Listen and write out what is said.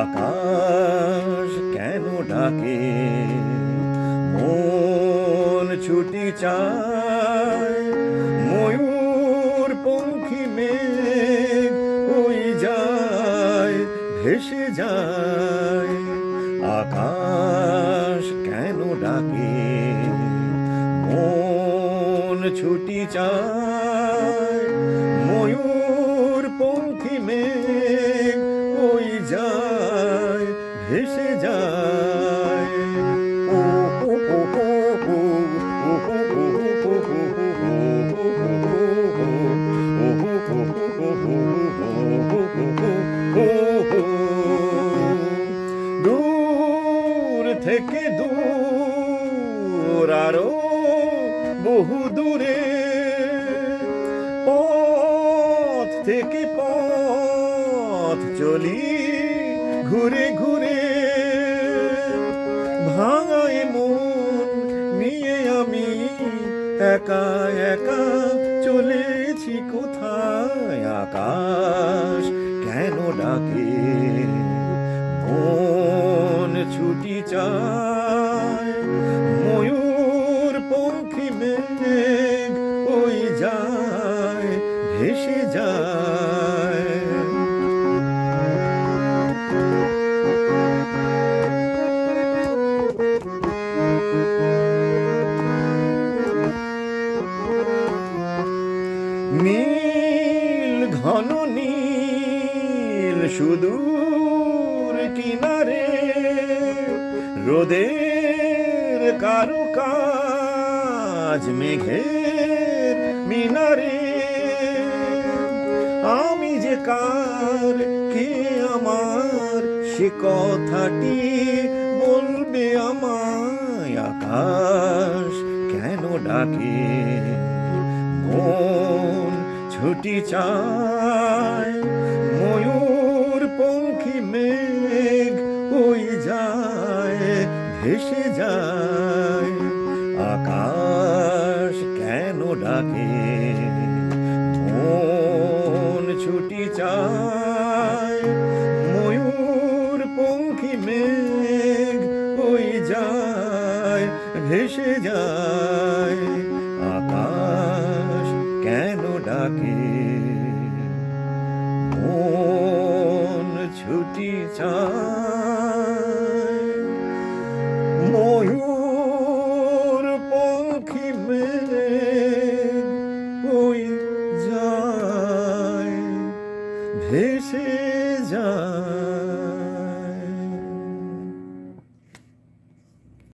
আকাশ কেন ডাকে? মন ছুটি চায়। ময়ূর পঙ্খি মেঘ ওই যায়, ভেসে যায়। আকাশ কেন ডাকে? ছুটি চায়। ময়ূর পঙ্খী মেঘ ওই যায়, ভেসে যায়। ও ও ও ও দূর থেকে দূর বহু দূরে পথ থেকে পথ চলি, ঘুরে ঘুরে। ভাঙায় মন নিয়ে আমি একা একা চলেছি কোথায় আকাশ? কেন ডাকে? মন ছুটি চায় যায় ভেসে যায়। নীল ঘন নীল সুদূর কিনারে রোদের কারু কাজ মেঘের মিনারে, আমি যে কার, কে আমার? সে কথাটি বলবে আমায় আকাশ কেন ডাকে? মন ছুটি চায়, ময়ূর পঙ্খী মেঘ ওই যায়, ভেসে যায়। আকাশ ডাকে মন ছুটি চায়, ময়ূর, পঙ্খী, মেঘ ওই যায়, ভেসে যায়। আকাশ কেন ডাকে? মন ছুটি চায়, ময়ূর, পঙ্খী, মেঘ যায় ভেসে যায়